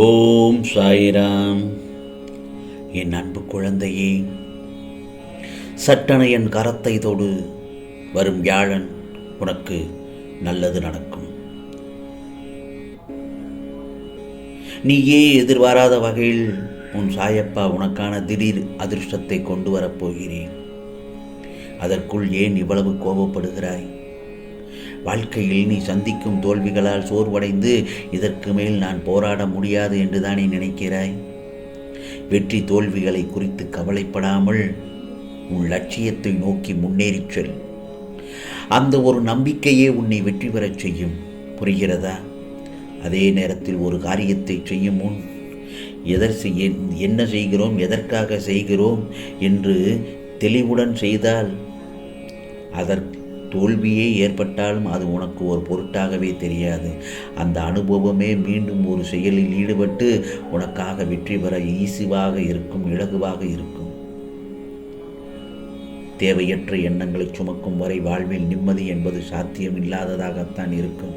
ஓம் சாய்ராம். என் அன்பு குழந்தையே சட்டன என் கரத்தை தொடு. வரும் வியாழன் உனக்கு நல்லது நடக்கும். நீயே எதிர்பாராத வகையில் உன் சாயப்பா உனக்கான திடீர் அதிர்ஷ்டத்தை கொண்டு வரப்போகிறேன் அதற்குள் ஏன் இவ்வளவு கோபப்படுகிறாய்? வாழ்க்கையில் நீ சந்திக்கும் தோல்விகளால் சோர்வடைந்து இதற்கு மேல் நான் போராட முடியாது என்றுதானே நினைக்கிறாய்? வெற்றி தோல்விகளை குறித்து கவலைப்படாமல் உன் லட்சியத்தை நோக்கி முன்னேறிச் செல். அந்த ஒரு நம்பிக்கையே உன்னை வெற்றி பெறச் செய்யும். புரிகிறதா? அதே நேரத்தில் ஒரு காரியத்தை செய்யும் முன் எதர் செய்ய என்ன செய்கிறோம் எதற்காக செய்கிறோம் என்று தெளிவுடன் செய்தால் அதற்கு தோல்வியே ஏற்பட்டாலும் அது உனக்கு ஒரு பொருட்டாகவே தெரியாது. அந்த அனுபவமே மீண்டும் ஒரு செயலில் ஈடுபட்டு உனக்காக வெற்றி பெற ஈசிவாக இருக்கும் இலகுவாக இருக்கும். தேவையற்ற எண்ணங்களை சுமக்கும் வரை வாழ்வில் நிம்மதி என்பது சாத்தியம் இல்லாததாகத்தான் இருக்கும்.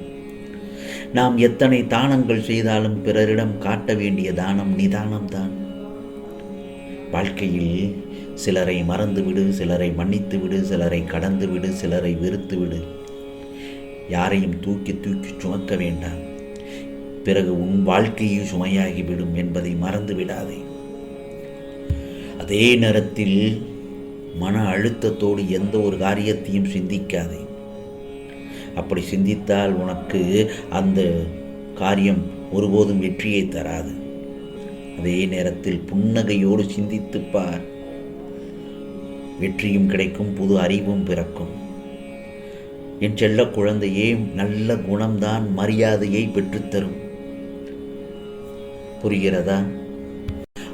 நாம் எத்தனை தானங்கள் செய்தாலும் பிறரிடம் காட்ட வேண்டிய தானம் நிதானம்தான். வாழ்க்கையில் சிலரை மறந்துவிடு சிலரை மன்னித்து விடு சிலரை கடந்து விடு சிலரை வெறுத்து விடு யாரையும் தூக்கி தூக்கி சுமக்க வேண்டாம். பிறகு உன் வாழ்க்கையில் சுமையாகிவிடும் என்பதை மறந்து விடாதே அதே நேரத்தில் மன அழுத்தத்தோடு எந்த ஒரு காரியத்தையும் சிந்திக்காதே. அப்படி சிந்தித்தால் உனக்கு அந்த காரியம் ஒருபோதும் வெற்றியை தராது. அதே நேரத்தில் புன்னகையோடு சிந்தித்துப்பார். வெற்றியும் கிடைக்கும் புது அறிவும் பிறக்கும். என் செல்ல குழந்தையே நல்ல குணம்தான் மரியாதையை பெற்றுத்தரும். புரிகிறதா?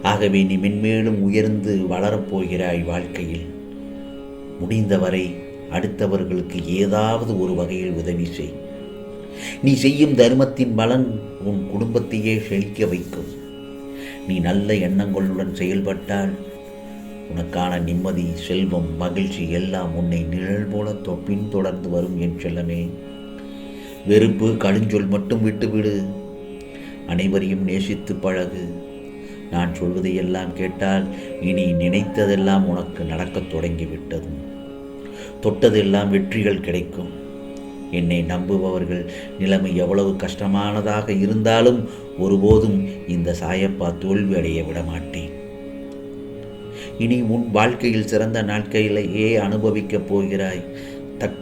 ஆகவே நீ மென்மேலும் உயர்ந்து வளரப்போகிறாய் வாழ்க்கையில். முடிந்தவரை அடுத்தவர்களுக்கு ஏதாவது ஒரு வகையில் உதவி செய். நீ செய்யும் தர்மத்தின் பலன் உன் குடும்பத்தையே செழிக்க வைக்கும். நீ நல்ல எண்ணங்களுடன் செயல்பட்டால் உனக்கான நிம்மதி செல்வம் மகிழ்ச்சி எல்லாம் உன்னை நிழல் போல தொப்பின் பின்தொடர்ந்து வரும் என் செல்லமே. வெறுப்பு கடுஞ்சொல் மட்டும் விட்டுவிடு. அனைவரையும் நேசித்து பழகு. நான் சொல்வதையெல்லாம் கேட்டால் இனி நினைத்ததெல்லாம் உனக்கு நடக்கத் தொடங்கிவிட்டது. தொட்டதெல்லாம் வெற்றிகள் கிடைக்கும். என்னை நம்புபவர்கள். நிலைமை எவ்வளவு கஷ்டமானதாக இருந்தாலும் ஒருபோதும் இந்த சாயப்பா தோல்வி அடைய விடமாட்டேன். இனி உன் வாழ்க்கையில் சிறந்த நாட்களிலேயே அனுபவிக்கப் போகிறாய். தக்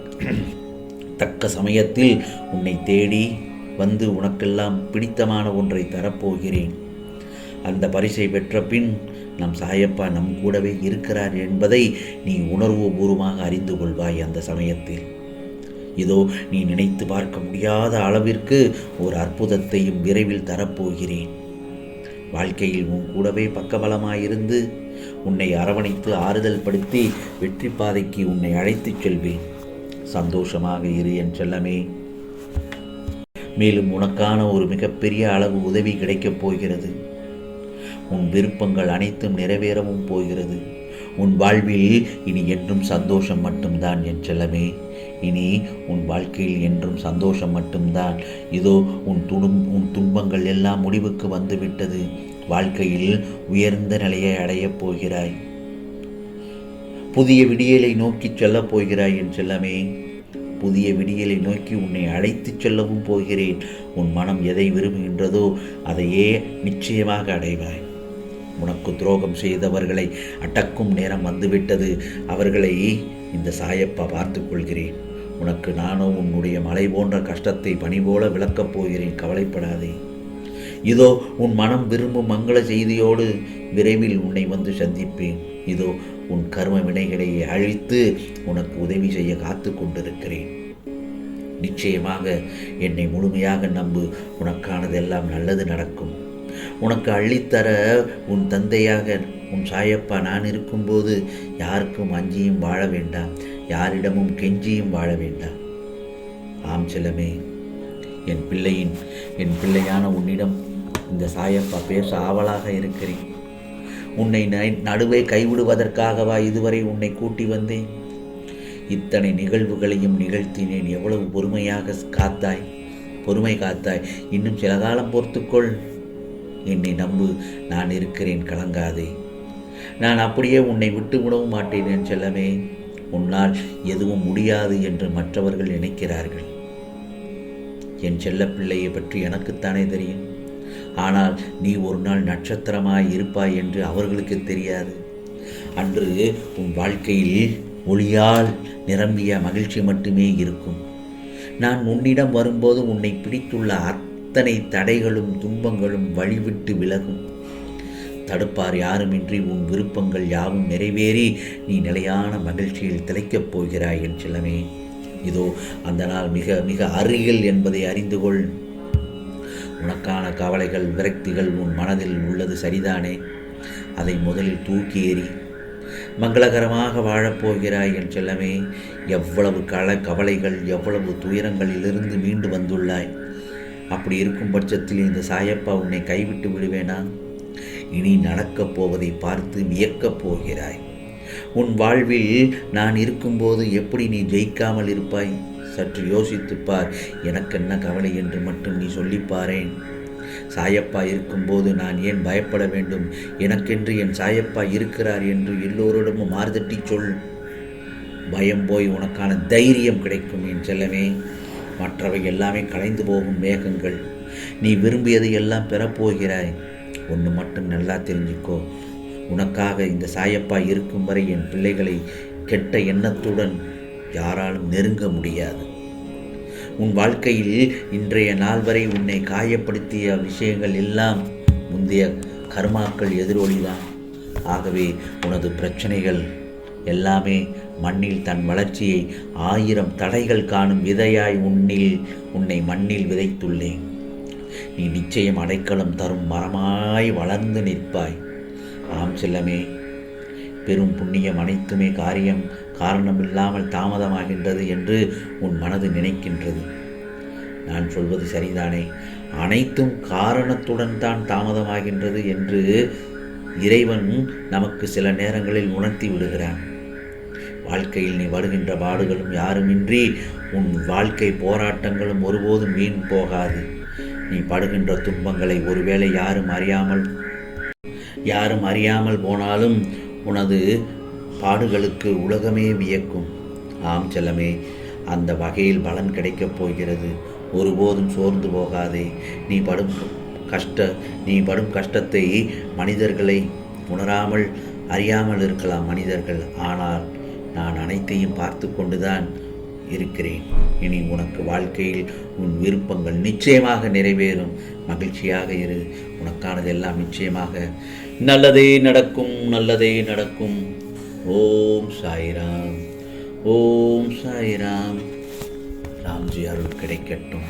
தக்க சமயத்தில் உன்னை தேடி வந்து உனக்கெல்லாம் பிடித்தமான ஒன்றை தரப்போகிறேன். அந்த பரிசை பெற்ற பின் நம் சாயப்பா நம் கூடவே இருக்கிறார் என்பதை நீ உணர்வுபூர்வமாக அறிந்து கொள்வாய் அந்த சமயத்தில். இதோ நீ நினைத்து பார்க்க முடியாத அளவிற்கு ஒரு அற்புதத்தையும் விரைவில் தரப்போகிறேன். வாழ்க்கையில் உன் கூடவே பக்கபலமாயிருந்து உன்னை அரவணைத்து ஆறுதல் படுத்தி வெற்றி பாதைக்கு உன்னை அழைத்துச் செல்வேன். சந்தோஷமாக இரு என் செல்லமே. மேலும் உனக்கான ஒரு மிகப்பெரிய அளவு உதவி கிடைக்கப் போகிறது. உன் விருப்பங்கள் அனைத்தும் நிறைவேறவும் போகிறது. உன் வாழ்வில் இனி என்றும் சந்தோஷம் மட்டும்தான் என் செல்லமே. இனி உன் வாழ்க்கையில் என்றும் சந்தோஷம் மட்டும்தான். இதோ உன் துணும் உன் துன்பங்கள் எல்லாம் முடிவுக்கு வந்துவிட்டது. வாழ்க்கையில் உயர்ந்த நிலையை அடையப் போகிறாய். புதிய விடியலை நோக்கிச் செல்லப் போகிறாய் என் செல்லமே. புதிய விடியலை நோக்கி உன்னை அழைத்துச் செல்லவும் போகிறேன். உன் மனம் எதை விரும்புகின்றதோ அதையே நிச்சயமாக அடைவாய். உனக்கு துரோகம் செய்தவர்களை அடக்கும் நேரம் வந்துவிட்டது. அவர்களை இந்த சாயப்பா பார்த்து கொள்கிறேன் உனக்கு நானோ உன்னுடைய மலை போன்ற கஷ்டத்தை பணி போல விளக்கப் போகிறேன். கவலைப்படாதே. இதோ உன் மனம் விரும்பும் மங்கள செய்தியோடு விரைவில் உன்னை வந்து சந்திப்பேன். இதோ உன் கர்ம வினைகளை அழித்து உனக்கு உதவி செய்ய காத்து கொண்டிருக்கிறேன். நிச்சயமாக என்னை முழுமையாக நம்பு. உனக்கானதெல்லாம் நல்லது நடக்கும். உனக்கு அள்ளித்தர உன் தந்தையாக உன் சாயப்பா நான் இருக்கும்போது யாருக்கும் அஞ்சியும் வாழ வேண்டாம் யாரிடமும் கெஞ்சியும் வாழ வேண்டாம் ஆம் செல்லமே என் பிள்ளையின் என் பிள்ளையான உன்னிடம் இந்த சாயப்பா பேச ஆவலாக இருக்கிறேன். உன்னை நடுவே கைவிடுவதற்காகவா இதுவரை உன்னை கூட்டி வந்தேன்? இத்தனை நிகழ்வுகளையும் நிகழ்த்தினேன். எவ்வளவு பொறுமையாக காத்தாய் பொறுமை காத்தாய். இன்னும் சில காலம் பொறுத்துக்கொள். என்னை நம்பு நான் இருக்கிறேன் கலங்காதே. நான் அப்படியே உன்னை விட்டு விடவும் மாட்டேன் என் செல்லமே. உன்னால் எதுவும் முடியாது என்று மற்றவர்கள் நினைக்கிறார்கள். என் செல்லப்பிள்ளையை பற்றி எனக்குத்தானே தெரியும். ஆனால் நீ ஒரு நாள் நட்சத்திரமாய் இருப்பாய் என்று அவர்களுக்கு தெரியாது. அன்று உன் வாழ்க்கையில் ஒளியால் நிரம்பிய மகிழ்ச்சி மட்டுமே இருக்கும். நான் உன்னிடம் வரும்போது உன்னை பிடித்துள்ள அத்தனை தடைகளும் துன்பங்களும் வழிவிட்டு விலகும். தடுப்பார் யாருமின்றி உன் விருப்பங்கள் யாவும் நிறைவேறி நீ நிலையான மகிழ்ச்சியில் திளைக்கப் போகிறாய் என் செல்லமே. இதோ அந்த நாள் மிக மிக அருகில் என்பதை அறிந்து கொள் உனக்கான கவலைகள் விரக்திகள் உன் மனதில் உள்ளது சரிதானே? அதை முதலில் தூக்கி எறி மங்களகரமாக வாழப்போகிறாய் என் செல்லமே. எவ்வளவு கள கவலைகள் எவ்வளவு துயரங்களிலிருந்து மீண்டு வந்துள்ளாய். அப்படி இருக்கும் பட்சத்தில் இந்த சாயப்பா உன்னை கைவிட்டு விடுவேனா? இனி நடக்கப் போவதை பார்த்து வியக்கப் போகிறாய். உன் வாழ்வில் நான் இருக்கும்போது எப்படி நீ ஜெயிக்காமல் இருப்பாய்? சற்று யோசித்துப்பார் எனக்கென்ன கவலை என்று மட்டும் நீ சொல்லிப்பாரேன் சாயப்பா இருக்கும்போது நான் ஏன் பயப்பட வேண்டும்? எனக்கென்று என் சாயப்பா இருக்கிறார் என்று எல்லோரிடமும் மார்தட்டி சொல். பயம் போய் உனக்கான தைரியம் கிடைக்கும் என் செல்லமே. மற்றவை எல்லாமே கலைந்து போகும் மேகங்கள். நீ விரும்பியதை எல்லாம் பெறப்போகிறாய். ஒன்று மட்டும் நல்லா தெரிஞ்சுக்கோ. உனக்காக இந்த சாயப்பா இருக்கும் வரை என் பிள்ளைகளை கெட்ட எண்ணத்துடன் யாராலும் நெருங்க முடியாது. உன் வாழ்க்கையில் இன்றைய நாள் வரை உன்னை காயப்படுத்திய விஷயங்கள் எல்லாம் முந்தைய கர்மாக்கள் எதிரொலிதான். ஆகவே உனது பிரச்சனைகள் எல்லாமே மண்ணில் தன் வளர்ச்சியை ஆயிரம் தடைகள் காணும் விதையாய் உன்னில் உன்னை மண்ணில் விதைத்துள்ளேன். நீ நிச்சயம் அடைக்கலம் தரும் மரமாய் வளர்ந்து நிற்பாய். ஆம் செல்லமே பெரும் புண்ணியம் அனைத்துமே காரியம் காரணமில்லாமல் தாமதமாகின்றது என்று உன் மனது நினைக்கின்றது. நான் சொல்வது சரிதானே? அனைத்தும் காரணத்துடன் தான் தாமதமாகின்றது என்று இறைவன் நமக்கு சில நேரங்களில் உணர்த்தி விடுகிறான். வாழ்க்கையில் நீ வருகின்ற பாடுகளும் யாருமின்றி உன் வாழ்க்கை போராட்டங்களும் ஒருபோதும் வீண் போகாது. நீ படுகின்ற துன்பங்களை ஒருவேளை யாரும் அறியாமல் யாரும் அறியாமல் போனாலும் உனது பாடுகளுக்கு உலகமே வியக்கும். ஆம் செல்லமே அந்த வகையில் பலன் கிடைக்கப் போகிறது. ஒருபோதும் சோர்ந்து போகாதே. நீ படும் கஷ்ட நீ படும் கஷ்டத்தை மனிதர்களை உணராமல் அறியாமல் இருக்கலாம் மனிதர்கள். ஆனால் நான் அனைத்தையும் பார்த்து கொண்டுதான் இருக்கிறேன். இனி உனக்கு வாழ்க்கையில் உன் விருப்பங்கள் நிச்சயமாக நிறைவேறும். மகிழ்ச்சியாக இரு. உனக்கானதெல்லாம் நிச்சயமாக நல்லதே நடக்கும் நல்லதே நடக்கும். ஓம் சாய்ராம். ஓம் சாய்ராம். ராம்ஜி அருள் கிடைக்கட்டும்.